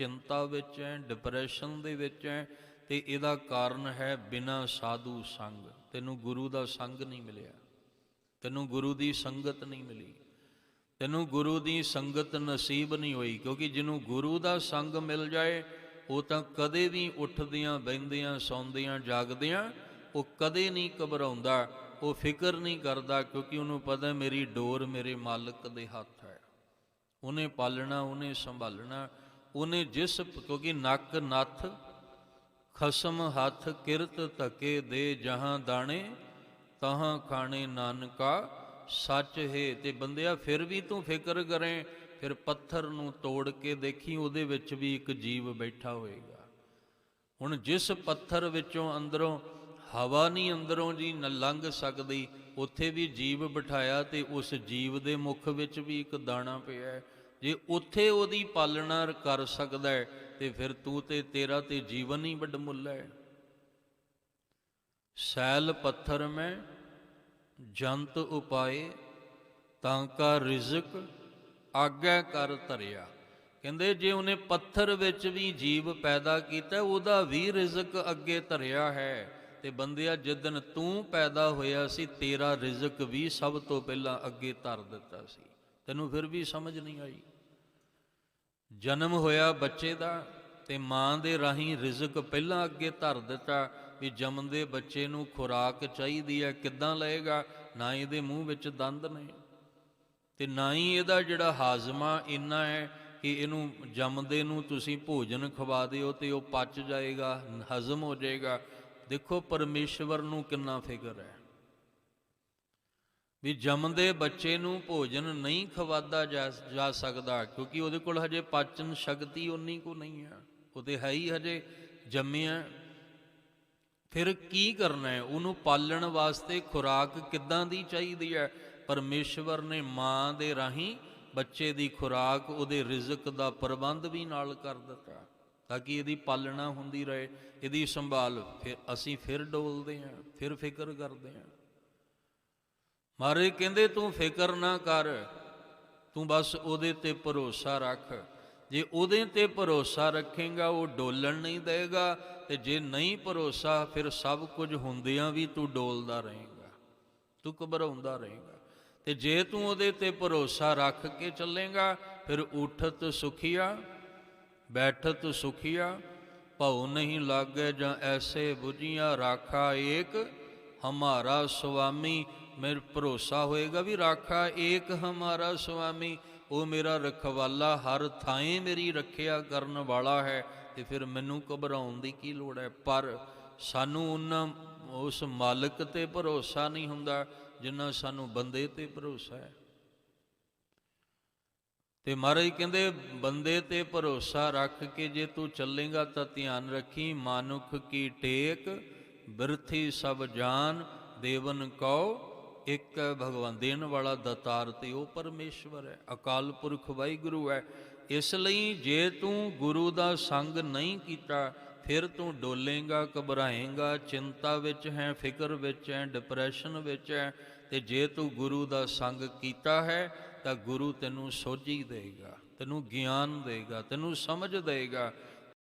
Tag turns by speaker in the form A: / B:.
A: ਚਿੰਤਾ ਵਿੱਚ ਹੈ ਡਿਪਰੈਸ਼ਨ ਦੇ ਵਿੱਚ ਹੈ ਤੇ ਇਹਦਾ ਕਾਰਨ ਹੈ ਬਿਨਾ ਸਾਧੂ ਸੰਗ। ਤੈਨੂੰ ਗੁਰੂ ਦਾ ਸੰਗ ਨਹੀਂ ਮਿਲਿਆ। ਤੈਨੂੰ ਗੁਰੂ ਦੀ ਸੰਗਤ ਨਹੀਂ ਮਿਲੀ। ਤੈਨੂੰ ਗੁਰੂ ਦੀ ਸੰਗਤ ਨਸੀਬ ਨਹੀਂ ਹੋਈ ਕਿਉਂਕਿ ਜਿਹਨੂੰ ਗੁਰੂ ਦਾ ਸੰਗ ਮਿਲ ਜਾਏ, ਉਹ ਤਾਂ ਕਦੇ ਵੀ ਉੱਠਦਿਆਂ ਬੈੰਦਿਆਂ ਸੌਂਦਿਆਂ, ਜਾਗਦਿਆਂ, ਉਹ ਕਦੇ ਨਹੀਂ ਘਬਰਾਉਂਦਾ, ਉਹ ਫਿਕਰ ਨਹੀਂ ਕਰਦਾ ਕਿਉਂਕਿ ਉਹਨੂੰ ਪਤਾ ਮੇਰੀ ਡੋਰ ਮੇਰੇ ਮਾਲਕ ਦੇ ਹੱਥ ਹੈ। ਉਹਨੇ ਪਾਲਣਾ, ਉਹਨੇ ਸੰਭਾਲਣਾ। ਉਹਨੇ ਜਿਸ ਕਿਉਂਕਿ ਨੱਕ ਨੱਥ, ਖਸਮ ਹੱਥ ਕਿਰਤ ਧਕੇ ਦੇ ਜਹਾਂ ਦਾਣੇ, ਤਹਾਂ ਖਾਣੇ ਨਾਨਕਾ, ਸੱਚ ਹੈ। ਤੇ ਬੰਦਿਆ ਫਿਰ ਵੀ ਤੂੰ ਫਿਕਰ ਕਰੇ, ਫਿਰ ਪੱਥਰ ਨੂੰ ਤੋੜ ਕੇ ਦੇਖੀ, ਉਹਦੇ ਵਿੱਚ ਵੀ ਇੱਕ ਜੀਵ ਬੈਠਾ ਹੋਏਗਾ। ਹੁਣ ਜਿਸ ਪੱਥਰ ਵਿੱਚੋਂ ਅੰਦਰੋਂ ਹਵਾ ਨਹੀਂ ਅੰਦਰੋਂ ਜੀ ਨ ਲੰਘ ਸਕਦੀ, ਉੱਥੇ ਵੀ ਜੀਵ ਬਿਠਾਇਆ ਤੇ ਉਸ ਜੀਵ ਦੇ ਮੁਖ ਵਿੱਚ ਵੀ ਇੱਕ ਦਾਣਾ ਪਿਆ ਹੈ। ਜੇ ਉੱਥੇ ਉਹਦੀ ਪਾਲਣਾ ਕਰ ਸਕਦਾ ਹੈ, ਤੇ ਫਿਰ ਤੂੰ ਤੇ ਤੇਰਾ ਤੇ ਜੀਵਨ ਹੀ ਵੱਡਮੁੱਲ ਹੈ। ਸੈਲ ਪੱਥਰ ਮੈਂ, ਜੰਤ ਉਪਾਏ, ਤਾਂ ਕਾ ਰਿਜ਼ਕ ਆਗਿਆ ਕਰ ਧਰਿਆ। ਕਹਿੰਦੇ ਜੇ ਉਹਨੇ ਪੱਥਰ ਵਿੱਚ ਵੀ ਜੀਵ ਪੈਦਾ ਕੀਤਾ, ਉਹਦਾ ਵੀ ਰਿਜ਼ਕ ਅੱਗੇ ਧਰਿਆ ਹੈ। ਤੇ ਬੰਦਿਆ ਜਿੱਦਨ ਤੂੰ ਪੈਦਾ ਹੋਇਆ ਸੀ, ਤੇਰਾ ਰਿਜ਼ਕ ਵੀ ਸਭ ਤੋਂ ਪਹਿਲਾਂ ਅੱਗੇ ਧਰ ਦਿੱਤਾ ਸੀ। ਤੈਨੂੰ ਫਿਰ ਵੀ ਸਮਝ ਨਹੀਂ ਆਈ। ਜਨਮ ਹੋਇਆ ਬੱਚੇ ਦਾ ਤੇ ਮਾਂ ਦੇ ਰਾਹੀਂ ਰਿਜ਼ਕ ਪਹਿਲਾਂ ਅੱਗੇ ਧਰ ਦਿੱਤਾ ਵੀ ਜੰਮਦੇ ਬੱਚੇ ਨੂੰ ਖੁਰਾਕ ਚਾਹੀਦੀ ਹੈ, ਕਿੱਦਾਂ ਲਏਗਾ? ਨਾ ਇਹਦੇ ਮੂੰਹ ਵਿੱਚ ਦੰਦ ਨੇ। ਤੇ ਨਾ ਹੀ ਇਹਦਾ ਜਿਹੜਾ ਹਾਜ਼ਮਾ ਇੰਨਾ ਹੈ ਕਿ ਇਹਨੂੰ ਜੰਮਦੇ ਨੂੰ ਤੁਸੀਂ ਭੋਜਨ ਖਵਾ ਦਿਓ ਤੇ ਉਹ ਪਚ ਜਾਏਗਾ, ਹਜ਼ਮ ਹੋ ਜਾਏਗਾ। ਦੇਖੋ ਪਰਮੇਸ਼ਵਰ ਨੂੰ ਕਿੰਨਾ ਫਿਕਰ ਹੈ। ਵੀ ਜੰਮਦੇ ਬੱਚੇ ਨੂੰ ਭੋਜਨ ਨਹੀਂ ਖਵਾਦਾ ਜਾ ਸਕਦਾ, ਕਿਉਂਕਿ ਉਹਦੇ ਕੋਲ ਹਜੇ ਪਾਚਨ ਸ਼ਕਤੀ ਉਨੀ ਕੋ ਨਹੀਂ ਹੈ ਉਹਦੇ ਹੈ ਹੀ ਹਜੇ ਜੰਮਿਆ। ਫਿਰ ਕੀ ਕਰਨਾ ਹੈ? ਉਹਨੂੰ ਪਾਲਣ ਵਾਸਤੇ ਖੁਰਾਕ ਕਿੱਦਾਂ ਦੀ ਚਾਹੀਦੀ ਹੈ? ਪਰਮੇਸ਼ਵਰ ਨੇ ਮਾਂ ਦੇ ਰਾਹੀਂ ਬੱਚੇ ਦੀ ਖੁਰਾਕ, ਉਹਦੇ ਰਿਜ਼ਕ ਦਾ ਪ੍ਰਬੰਧ ਵੀ ਨਾਲ ਕਰ ਦਿੱਤਾ, ਤਾਂ ਕਿ ਇਹਦੀ ਪਾਲਣਾ ਹੁੰਦੀ ਰਹੇ, ਇਹਦੀ ਸੰਭਾਲ। ਫਿਰ ਅਸੀਂ ਫਿਰ ਡੋਲਦੇ ਹਾਂ, ਫਿਰ ਫਿਕਰ ਕਰਦੇ ਹਾਂ। ਮਹਾਰਾਜ ਕਹਿੰਦੇ ਤੂੰ ਫਿਕਰ ਨਾ ਕਰ, ਤੂੰ ਬਸ ਉਹਦੇ ਤੇ ਭਰੋਸਾ ਰੱਖ। ਜੇ ਉਹਦੇ ਤੇ ਭਰੋਸਾ ਰੱਖੇਗਾ, ਉਹ ਡੋਲਣ ਨਹੀਂ ਦੇਗਾ। ਤੇ ਜੇ ਨਹੀਂ ਭਰੋਸਾ, ਫਿਰ ਸਭ ਕੁਝ ਹੁੰਦਿਆਂ ਵੀ ਤੂੰ ਡੋਲਦਾ ਰਹੇਗਾ, ਤੂੰ ਘਬਰਾਉਂਦਾ ਰਹੇਗਾ। ਤੇ ਜੇ ਤੂੰ ਉਹਦੇ ਤੇ ਭਰੋਸਾ ਰੱਖ ਕੇ ਚੱਲੇਗਾ, ਫਿਰ ਉਠਤ ਸੁਖੀਆ, ਬੈਠਤ ਸੁਖੀਆ, ਭਉ ਨਹੀਂ ਲਾਗੇ ਜਾਂ ਐਸੇ ਬੁਝੀਆਂ, ਰਾਖਾ ਏਕ, ਹਮਾਰਾ ਸੁਆਮੀ ਮੇਰੇ ਭਰੋਸਾ ਹੋਏਗਾ ਵੀ ਰਾਖਾ ਏਕ ਹਮਾਰਾ ਸੁਆਮੀ, ਉਹ ਮੇਰਾ ਰਖਵਾਲਾ ਹਰ ਥਾਂ ਮੇਰੀ ਰੱਖਿਆ ਕਰਨ ਵਾਲਾ ਹੈ, ਤੇ ਫਿਰ ਮੈਨੂੰ ਘਬਰਾਉਣ ਦੀ ਕੀ ਲੋੜ ਹੈ? ਪਰ ਸਾਨੂੰ ਉਹਨਾਂ, ਉਸ ਮਾਲਕ ਤੇ ਭਰੋਸਾ ਨਹੀਂ ਹੁੰਦਾ, ਜਿੰਨਾ ਸਾਨੂੰ ਬੰਦੇ ਤੇ ਭਰੋਸਾ ਹੈ। ਤੇ ਮਹਾਰਾਜ ਕਹਿੰਦੇ, ਬੰਦੇ ਤੇ ਭਰੋਸਾ ਰੱਖ ਕੇ ਜੇ ਤੂੰ ਚੱਲੇਗਾ ਤਾਂ ਧਿਆਨ ਰੱਖੀ, ਮਾਨੁਖ ਕੀ ਟੇਕ, ਬਿਰਥੀ ਸਭ ਜਾਨ, ਦੇਵਨ ਕਉ ਇੱਕ ਭਗਵਾਨ ਦੇਣ ਵਾਲਾ ਦਤਾਰ ਤੇ ਉਹ ਪਰਮੇਸ਼ਵਰ ਹੈ, ਅਕਾਲ ਪੁਰਖ ਵਾਹਿਗੁਰੂ ਹੈ। ਇਸ ਲਈ ਜੇ ਤੂੰ ਗੁਰੂ ਦਾ ਸੰਗ ਨਹੀਂ ਕੀਤਾ, ਫਿਰ ਤੂੰ ਡੋਲੇਗਾ, ਘਬਰਾਏਗਾ, ਚਿੰਤਾ ਵਿੱਚ ਹੈ, ਫਿਕਰ ਵਿੱਚ ਹੈ ਡਿਪਰੈਸ਼ਨ ਵਿੱਚ ਹੈ। ਤੇ ਜੇ ਤੂੰ ਗੁਰੂ ਦਾ ਸੰਗ ਕੀਤਾ ਹੈ, ਤਾਂ ਗੁਰੂ ਤੈਨੂੰ ਸੋਝੀ ਦੇਗਾ, ਤੈਨੂੰ ਗਿਆਨ ਦੇਗਾ, ਤੈਨੂੰ ਸਮਝ ਦੇਗਾ।